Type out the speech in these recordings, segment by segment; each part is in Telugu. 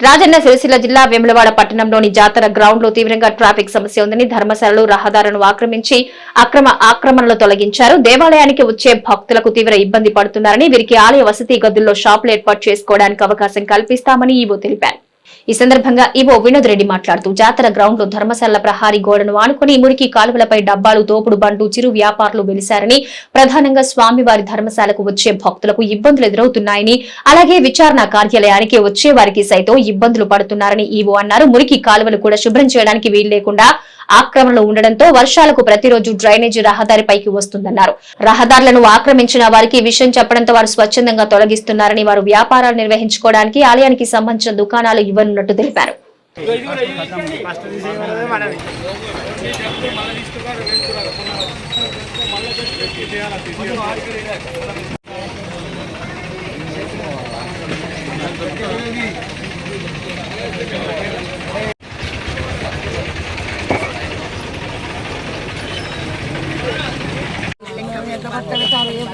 రాజన్న సిరిసిల్ల జిల్లా వేములవాడ పట్టణంలోని జాతర గ్రౌండ్లో తీవ్రంగా ట్రాఫిక్ సమస్య ఉందని ధర్మశాలలు రహదారులను ఆక్రమించి అక్రమ ఆక్రమణలు తొలగించారు. దేవాలయానికి వచ్చే భక్తులకు తీవ్ర ఇబ్బంది పడుతున్నారని వీరికి ఆలయ వసతి గదుల్లో షాపులు ఏర్పాటు చేసుకోవడానికి అవకాశం కల్పిస్తామని ఈవో తెలిపారు. ఈ సందర్భంగా ఈవో వినోద్ రెడ్డి మాట్లాడుతూ జాతర గ్రౌండ్లో ధర్మశాల ప్రహారీ గోడను ఆనుకుని మురికి కాలువలపై డబ్బాలు తోపుడు బండ్లు చిరు వ్యాపారులు వెలిశారని ప్రధానంగా స్వామివారి ధర్మశాలకు వచ్చే భక్తులకు ఇబ్బందులు ఎదురవుతున్నాయని అలాగే విచారణ కార్యాలయానికి వచ్చే వారికి సైతం ఇబ్బందులు పడుతున్నారని ఈవో అన్నారు. మురికి కాలువలు కూడా శుభ్రం చేయడానికి వీలు లేకుండా ఆక్రమణలు ఉండడంతో వర్షాలకు ప్రతిరోజు డ్రైనేజీ రహదారిపైకి వస్తుందన్నారు. రహదారులను ఆక్రమించిన వారికి విషయం చెప్పడంతో వారు స్వచ్ఛందంగా తొలగిస్తున్నారని వారు వ్యాపారాలు నిర్వహించుకోవడానికి ఆలయానికి సంబంధించిన దుకాణాలు ఇవ్వనున్నట్టు తెలిపారు ఎట్లా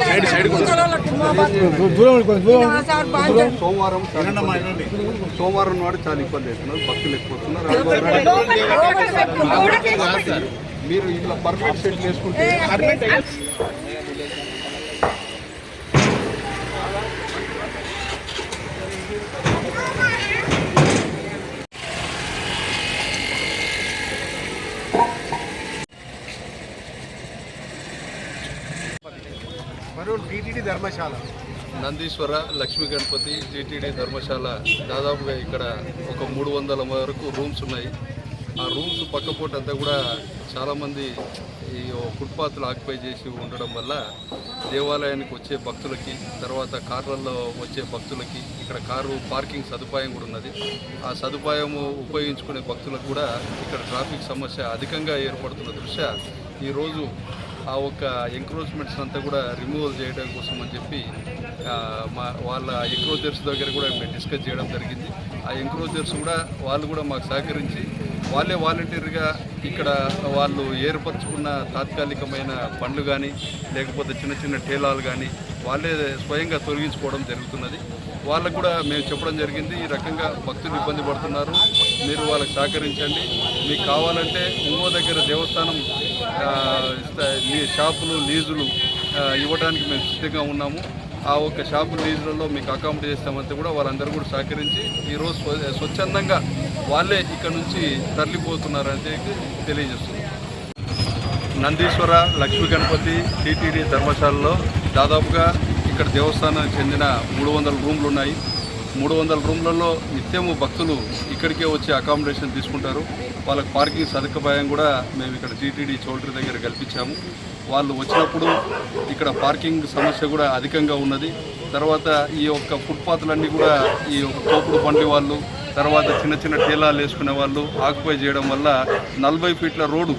సైడ్ సైడ్ సోమవారం సోమవారం నాడు చాలా ఇబ్బంది అవుతున్నారు భక్తులు ఎక్కువ వస్తున్నారు మీరు ఇట్లా పర్ఫెక్ట్ సెట్ చేసుకుంటే టీటీడీ ధర్మశాల. నందీశ్వర లక్ష్మీ గణపతి జీటీడీ ధర్మశాల. దాదాపుగా ఇక్కడ ఒక మూడు వందల వరకు రూమ్స్ ఉన్నాయి. ఆ రూమ్స్ పక్కపూట అంతా కూడా చాలామంది ఈ ఫుట్పాత్లు ఆక్యుపై చేసి ఉండడం వల్ల దేవాలయానికి వచ్చే భక్తులకి తర్వాత కార్లలో వచ్చే భక్తులకి ఇక్కడ కారు పార్కింగ్ సదుపాయం కూడా ఉన్నది. ఆ సదుపాయము ఉపయోగించుకునే భక్తులకు కూడా ఇక్కడ ట్రాఫిక్ సమస్య అధికంగా ఏర్పడుతున్న దృష్ట్యా ఈరోజు ఆ ఒక్క ఎంక్రోచ్మెంట్స్ అంతా కూడా రిమూవల్ చేయడం కోసం అని చెప్పి మా వాళ్ళ ఎంక్రోచర్స్ దగ్గర కూడా మేము డిస్కస్ చేయడం జరిగింది. ఆ ఎంక్రోచర్స్ కూడా వాళ్ళు కూడా మాకు సహకరించి వాళ్ళే వాలంటీర్గా ఇక్కడ వాళ్ళు ఏర్పరచుకున్న తాత్కాలికమైన పండ్లు కానీ లేకపోతే చిన్న చిన్న టేలాలు కానీ వాళ్ళే స్వయంగా తొలగించుకోవడం జరుగుతున్నది. వాళ్ళకు కూడా మేము చెప్పడం జరిగింది ఈ రకంగా భక్తులు ఇబ్బంది పడుతున్నారు. మీరు వాళ్ళకి సహకరించండి. మీకు కావాలంటే ఇంకో దగ్గర దేవస్థానం షాపులు లీజులు ఇవ్వడానికి మేము సిద్ధంగా ఉన్నాము. ఆ ఒక్క షాపు లీజులలో మీకు అకామిడేట్ చేస్తామంటే కూడా వాళ్ళందరూ కూడా సహకరించి ఈరోజు స్వచ్ఛందంగా వాళ్ళే ఇక్కడ నుంచి తరలిపోతున్నారంటే తెలియజేస్తుంది. నందీశ్వర లక్ష్మీ గణపతి టీటీడీ ధర్మశాలలో దాదాపుగా ఇక్కడ దేవస్థానానికి చెందిన మూడు వందల రూమ్లు ఉన్నాయి. మూడు వందల రూమ్లలో నిత్యము భక్తులు ఇక్కడికే వచ్చి అకామిడేషన్ తీసుకుంటారు. వాళ్ళకి పార్కింగ్ సదుపాయం కూడా మేము ఇక్కడ జీటీడీ చౌల్ట్రీ దగ్గర కల్పించాము. వాళ్ళు వచ్చినప్పుడు ఇక్కడ పార్కింగ్ సమస్య కూడా అధికంగా ఉన్నది. తర్వాత ఈ యొక్క ఫుట్పాత్లన్నీ కూడా ఈ యొక్క తోపుడు బండి వాళ్ళు తర్వాత చిన్న చిన్న టీలాలు వేసుకునే వాళ్ళు ఆక్యుపై చేయడం వల్ల నలభై ఫీట్ల రోడ్డు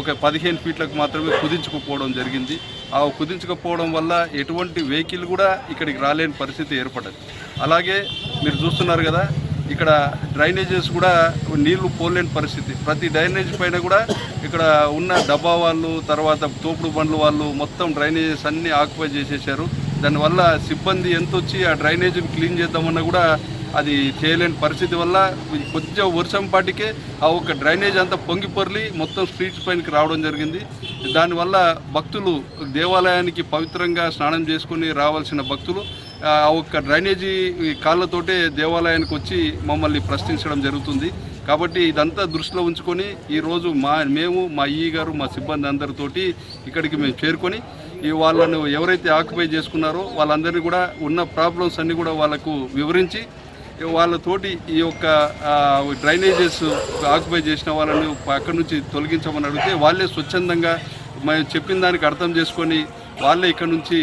ఒక పదిహేను ఫీట్లకు మాత్రమే కుదించుకుపోవడం జరిగింది. కుదించకపోవడం వల్ల ఎటువంటి వెహికల్ కూడా ఇక్కడికి రాలేని పరిస్థితి ఏర్పడదు అలాగే మీరు చూస్తున్నారు కదా ఇక్కడ డ్రైనేజెస్ కూడా నీళ్ళు పోలేని పరిస్థితి. ప్రతి డ్రైనేజ్ పైన కూడా ఇక్కడ ఉన్న డబ్బా వాళ్ళు తర్వాత తోపుడు బండ్లు వాళ్ళు మొత్తం డ్రైనేజెస్ అన్నీ ఆక్యుపై చేసేసారు దానివల్ల సిబ్బంది ఎంత వచ్చి ఆ డ్రైనేజీని క్లీన్ చేద్దామన్నా కూడా అది చేయలేని పరిస్థితి వల్ల కొంచెం వర్షం పాటికే ఆ ఒక డ్రైనేజ్ అంతా పొంగి పొర్లి మొత్తం స్ట్రీట్స్ పైనకి రావడం జరిగింది. దానివల్ల భక్తులు దేవాలయానికి పవిత్రంగా స్నానం చేసుకుని రావాల్సిన భక్తులు ఆ ఒక్క డ్రైనేజీ కాళ్ళతోటే దేవాలయానికి వచ్చి మమ్మల్ని ప్రశ్నించడం జరుగుతుంది. కాబట్టి ఇదంతా దృష్టిలో ఉంచుకొని ఈరోజు మా మేము మా ఈ గారు మా సిబ్బంది అందరితోటి ఇక్కడికి మేము చేరుకొని ఈ వాళ్ళను ఎవరైతే ఆక్యుపై చేసుకున్నారో వాళ్ళందరినీ కూడా ఉన్న ప్రాబ్లమ్స్ అన్నీ కూడా వాళ్ళకు వివరించి వాళ్ళతోటి ఈ యొక్క డ్రైనేజెస్ ఆక్యుపై చేసిన వాళ్ళని అక్కడి నుంచి తొలగించమని అడిగితే వాళ్ళే స్వచ్ఛందంగా మేము చెప్పిన దానికి అర్థం చేసుకొని వాళ్ళే ఇక్కడ నుంచి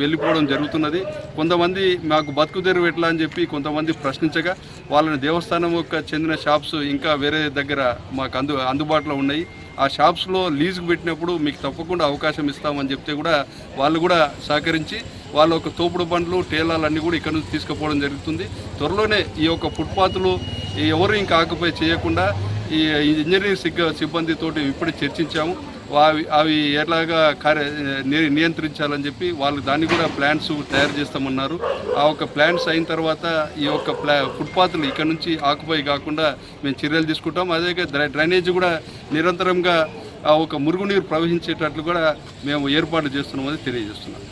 వెళ్ళిపోవడం జరుగుతున్నది. కొంతమంది మాకు బతుకు తెరువు ఎట్లా అని చెప్పి కొంతమంది ప్రశ్నించగా వాళ్ళని దేవస్థానం యొక్క చెందిన షాప్స్ ఇంకా వేరే దగ్గర మాకు అందు అందుబాటులో ఉన్నాయి. ఆ షాప్స్లో లీజుకు పెట్టినప్పుడు మీకు తప్పకుండా అవకాశం ఇస్తామని చెప్తే కూడా వాళ్ళు కూడా సహకరించి వాళ్ళ యొక్క తోపుడు బండ్లు టేలాలు అన్నీ కూడా ఇక్కడ నుంచి తీసుకుపోవడం జరుగుతుంది. త్వరలోనే ఈ యొక్క ఫుట్పాత్లు ఎవరు ఇంకా ఆకుపై చేయకుండా ఈ ఇంజనీరింగ్ సిగ్గ సిబ్బందితోటి ఇప్పుడే చర్చించాము. అవి అవి ఎలాగా కార్య ని- నియంత్రించాలని చెప్పి వాళ్ళు దాన్ని కూడా ప్లాన్స్ తయారు చేస్తామన్నారు. ఆ ఒక ప్లాన్స్ అయిన తర్వాత ఈ యొక్క ప్లా ఫుట్పాత్లు ఇక్కడ నుంచి ఆకుపై కాకుండా మేము చర్యలు తీసుకుంటాం. అదే డ్రైనేజ్ కూడా నిరంతరంగా ఆ ఒక మురుగునీరు ప్రవహించేటట్లు కూడా మేము ఏర్పాటు చేస్తున్నామని తెలియజేస్తున్నాం.